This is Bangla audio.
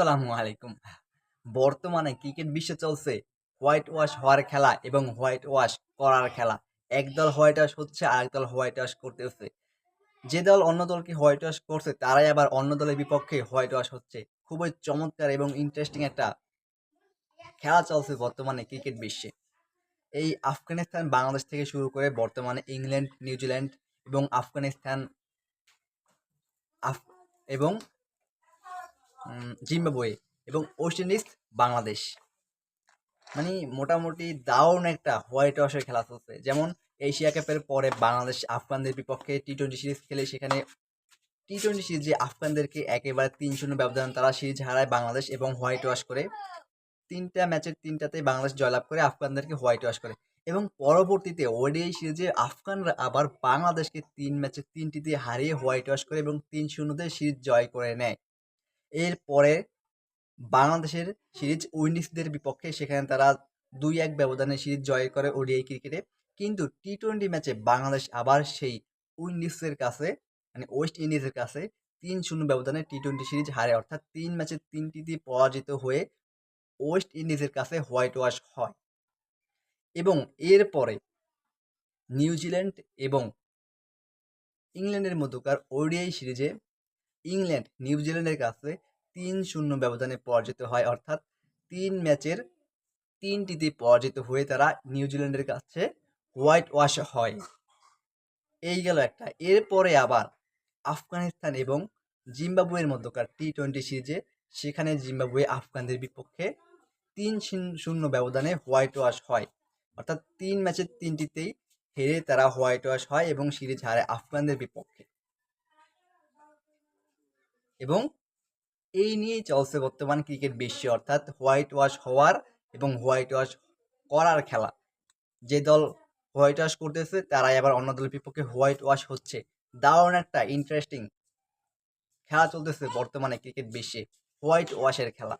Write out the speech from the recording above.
আসসালামু আলাইকুম। বর্তমানে ক্রিকেট বিশ্বে চলছে হোয়াইট ওয়াশ হওয়ার খেলা এবং হোয়াইট ওয়াশ করার খেলা। একদল হোয়াইট ওয়াশ হচ্ছে আরেক দল হোয়াইট ওয়াশ করতেছে। যে দল অন্য দলকে হোয়াইট ওয়াশ করছে, তারাই আবার অন্য দলের বিপক্ষে হোয়াইট ওয়াশ হচ্ছে। খুবই চমৎকার এবং ইন্টারেস্টিং একটা খেলা চলছে বর্তমানে ক্রিকেট বিশ্বে। এই আফগানিস্তান বাংলাদেশ থেকে শুরু করে বর্তমানে ইংল্যান্ড, নিউজিল্যান্ড এবং আফগানিস্তান আফ এবং জিম্বাবুয়ে এবং ওয়েস্ট ইন্ডিজ বাংলাদেশ। মানে মোটামুটি দারুণ একটা হোয়াইট ওয়াশের খেলা চলছে। যেমন এশিয়া কাপের পরে বাংলাদেশ আফগানদের বিপক্ষে টি টোয়েন্টি সিরিজ খেলে সেখানে টি টোয়েন্টি সিরিজে আফগানদেরকে একেবারে তিন শূন্য ব্যবধান তারা সিরিজ হারায় বাংলাদেশ এবং হোয়াইট ওয়াশ করে। তিনটা ম্যাচের তিনটাতেই বাংলাদেশ জয়লাভ করে, আফগানদেরকে হোয়াইট ওয়াশ করে। এবং পরবর্তীতে ওডিআই সিরিজে আফগানরা আবার বাংলাদেশকে তিন ম্যাচে তিনটিতে হারিয়ে হোয়াইট ওয়াশ করে এবং তিন শূন্যতে সিরিজ জয় করে নেয়। এরপরে বাংলাদেশের সিরিজ উইন্ডিজদের বিপক্ষে সেখানে তারা দুই এক ব্যবধানে সিরিজ জয় করে ওডিআই ক্রিকেটে। কিন্তু টি টোয়েন্টি ম্যাচে বাংলাদেশ আবার সেই উইন্ডিজের কাছে মানে ওয়েস্ট ইন্ডিজের কাছে তিন শূন্য ব্যবধানে টি টোয়েন্টি সিরিজ হারে। অর্থাৎ তিন ম্যাচে তিনটিতে পরাজিত হয়ে ওয়েস্ট ইন্ডিজের কাছে হোয়াইট ওয়াশ হয়। এবং এরপরে নিউজিল্যান্ড এবং ইংল্যান্ডের মধ্যকার ওডিআই সিরিজে ইংল্যান্ড নিউজিল্যান্ডের কাছে তিন শূন্য ব্যবধানে পরাজিত হয়। অর্থাৎ তিন ম্যাচের তিনটিতে পরাজিত হয়ে তারা নিউজিল্যান্ডের কাছে হোয়াইট ওয়াশ হয়। এই গেল একটা। এরপরে আবার আফগানিস্তান এবং জিম্বাবুয়ের মধ্যকার টি টোয়েন্টি সিরিজে সেখানে জিম্বাবুয়ে আফগানদের বিপক্ষে তিন শূন্য- ব্যবধানে হোয়াইট ওয়াশ হয়। অর্থাৎ তিন ম্যাচের তিনটিতেই হেরে তারা হোয়াইট ওয়াশ হয় এবং সিরিজ হারে আফগানদের বিপক্ষে। এবং এই নিয়েই চলছে বর্তমান ক্রিকেট বিশ্বে, অর্থাৎ হোয়াইট ওয়াশ হওয়ার এবং হোয়াইট ওয়াশ করার খেলা। যে দল হোয়াইট ওয়াশ করতেছে, তারাই আবার অন্য দলের বিপক্ষে হোয়াইট ওয়াশ হচ্ছে। দারুণ একটা ইন্টারেস্টিং খেলা চলতেছে বর্তমানে ক্রিকেট বিশ্বে, হোয়াইট ওয়াশের খেলা।